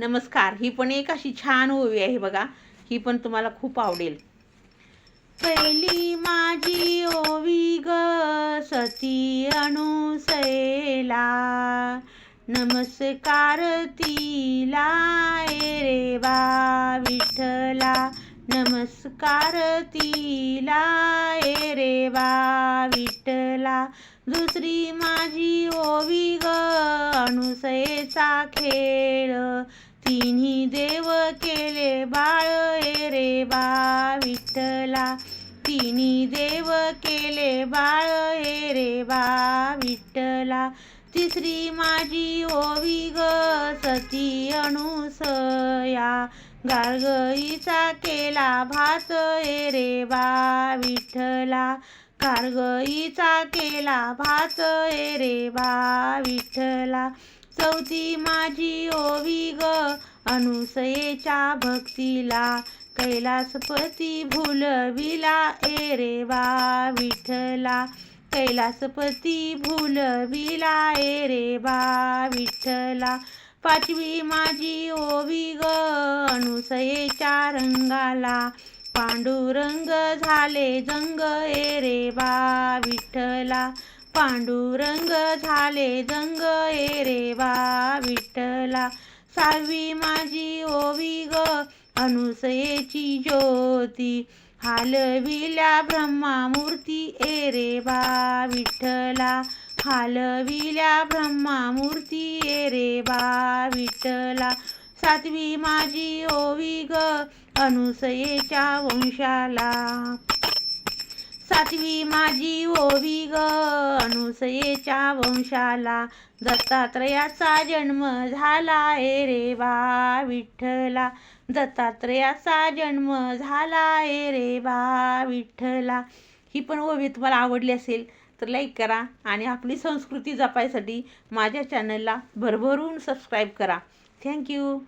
नमस्कार. ही पण एक अशी छान ओवी आहे बघा. ही पण तुम्हाला खूप आवडेल. पहिली माझी ओवी ग सती अनुसयला नमस्कार तिला रे बा विठला नमस्कार तिला रे बा विठ्ठला. दुसरी माझी ओवी ग अनुसयेचा खेळ. तिन्ही देव केले बाळ रे बा विठ्ठला. तिन्ही देव केले बाळ रे बा विठ्ठला. तिसरी माझी ओवी ग सती अनुसया. गारगईचा केला भात रे बा विठ्ठला. कारगईचा केला भात रे बा विठ्ठला. चौथी माझी ओवी ग. अनुसयेच्या भक्तीला कैलासपती भुलविला. ए रे बा विठ्ठला कैलासपती भुलविला. ए रे बा विठ्ठला पाचवी माझी ओवी ग. अनुसयेच्या रंगाला पांडुरंग झाले जंग. ए रे बा विठ्ठला पांडुरंग झाले जंग ए रे बा विठ्ठला. सावी माझी ओवी ग अनुसयेची ज्योती. हालविल्या ब्रह्मामूर्ती ए रे बा विठ्ठला. हालविल्या ब्रह्मामूर्ती ए रे बा विठ्ठला. सातवी माझी ओवी ग अनुसयेच्या वंशाला. सातवी माझी ओवी ग. अनुसयेच्या वंशाला दत्तात्रयाचा जन्म झाला ए रे बा. विठ्ठला दत्तात्रयाचा जन्म झाला ए रे बा. विठ्ठला. ही पण ओवी तुम्हाला आवडली असेल तर लाईक करा आणि आपली संस्कृती जपायसाठी माझ्या चॅनलला भरभरून सबस्क्राईब करा. थँक्यू